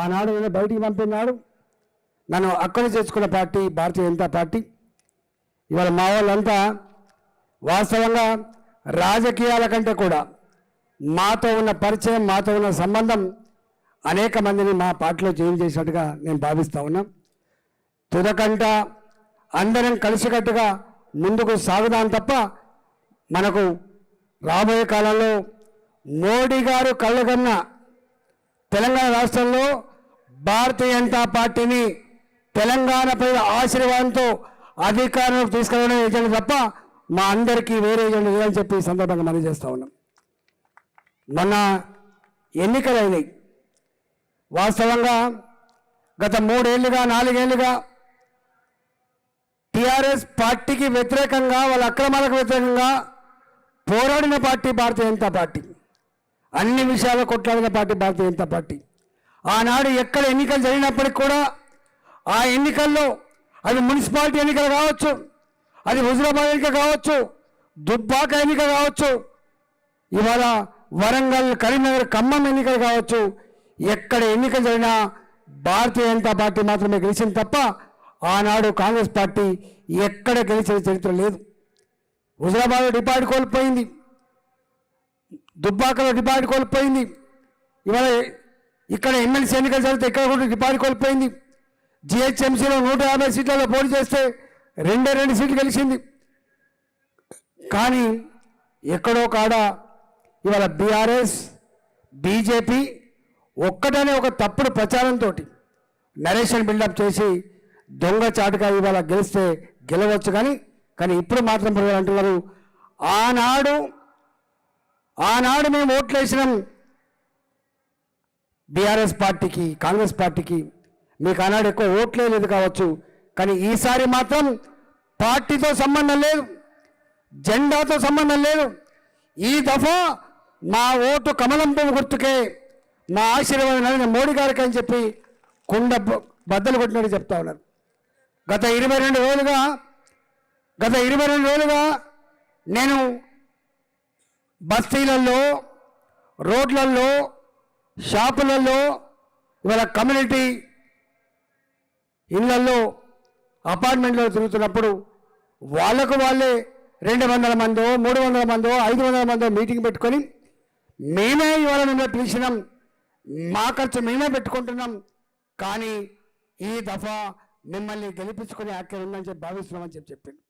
ఆనాడు నన్ను బయటికి పంపినాడు. నన్ను అక్కడ చేసుకున్న పార్టీ భారతీయ జనతా పార్టీ. ఇవాళ మా వాళ్ళంతా వాస్తవంగా రాజకీయాల కంటే కూడా మాతో ఉన్న పరిచయం మాతో ఉన్న సంబంధం అనేక మందిని మా పార్టీలో చేంజ్ చేసినట్టుగా నేను భావిస్తూ ఉన్నా. తుదకంట అందరం కలిసికట్టుగా ముందుకు సాగుదాం తప్ప మనకు రాబోయే కాలంలో మోడీ గారు కళ్ళగన్న తెలంగాణ రాష్ట్రంలో భారతీయ జనతా పార్టీని తెలంగాణ ప్రజల ఆశీర్వాదంతో అధికారంలోకి తీసుకురావడం ఏజెండా తప్ప మా అందరికీ వేరే ఏజెండా లేదని చెప్పి ఈ సందర్భంగా మనం చేస్తా ఉన్నాం. మొన్న ఎన్నికలు అయినాయి వాస్తవంగా గత మూడేళ్ళుగా నాలుగేళ్ళుగా టీఆర్ఎస్ పార్టీకి వ్యతిరేకంగా వాళ్ళ అక్రమాలకు వ్యతిరేకంగా పోరాడిన పార్టీ భారతీయ జనతా పార్టీ. అన్ని విషయాలు కొట్లాడిన పార్టీ భారతీయ జనతా పార్టీ. ఆనాడు ఎక్కడ ఎన్నికలు జరిగినప్పటికి కూడా ఆ ఎన్నికల్లో అది మున్సిపాలిటీ ఎన్నికలు కావచ్చు అది హుజరాబాద్ ఎన్నిక కావచ్చు దుబ్బాక ఎన్నిక కావచ్చు ఇవాళ వరంగల్ కరీంనగర్ ఖమ్మం ఎన్నికలు కావచ్చు ఎక్కడ ఎన్నికలు జరిగినా భారతీయ జనతా పార్టీ మాత్రమే గెలిచింది తప్ప ఆనాడు కాంగ్రెస్ పార్టీ ఎక్కడ గెలిచిన చరిత్ర లేదు. హుజరాబాద్లో డిపార్ట్ కోల్పోయింది దుబ్బాకలో డిపార్ట్ కోల్పోయింది ఇవాళ ఇక్కడ ఎమ్మెల్సీ ఎన్నికలు జరిగితే ఇక్కడ కూడా డిపాజిట్ కోల్పోయింది. జిహెచ్ఎంసీలో నూట యాభై సీట్లలో పోటీ చేస్తే రెండే రెండు సీట్లు గెలిచింది. కానీ ఎక్కడో కాడ ఇవాళ బీఆర్ఎస్ బీజేపీ ఒక్కటనే ఒక తప్పుడు ప్రచారంతో నరేషన్ బిల్డప్ చేసి దొంగ చాటుగా ఇవాళ గెలిస్తే గెలవచ్చు కానీ కానీ ఇప్పుడు మాత్రం ప్రజలు అంటున్నారు ఆనాడు ఆనాడు మేము ఓట్లేసినాం. బీఆర్ఎస్ పార్టీకి కాంగ్రెస్ పార్టీకి మీకు ఆనాడు ఎక్కువ ఓట్లే లేదు కావచ్చు. కానీ ఈసారి మాత్రం పార్టీతో సంబంధం లేదు జెండాతో సంబంధం లేదు. ఈ దఫా మా ఓటు కమలం పువ్వు గుర్తుకే నా ఆశీర్వాదం నరేంద్ర మోడీ గారికి అని చెప్పి కుండ బద్దలు కొట్టినట్టు చెప్తా ఉన్నారు. గత ఇరవై రెండు రోజులుగా గత ఇరవై రెండు రోజులుగా నేను బస్తీలలో రోడ్లలో షాపులలో ఇవాళ కమ్యూనిటీ ఇళ్ళలో అపార్ట్మెంట్లో తిరుగుతున్నప్పుడు వాళ్ళకు వాళ్ళే రెండు వందల మందో మూడు వందల మందో ఐదు వందల మందో మీటింగ్ పెట్టుకొని మేమే ఇవాళ మిమ్మల్ని పిలిచినాం. మా ఖర్చు మేమే పెట్టుకుంటున్నాం. కానీ ఈ దఫా మిమ్మల్ని గెలిపించుకునే ఆఖ్య ఉందని చెప్పి భావిస్తున్నామని చెప్పి చెప్పింది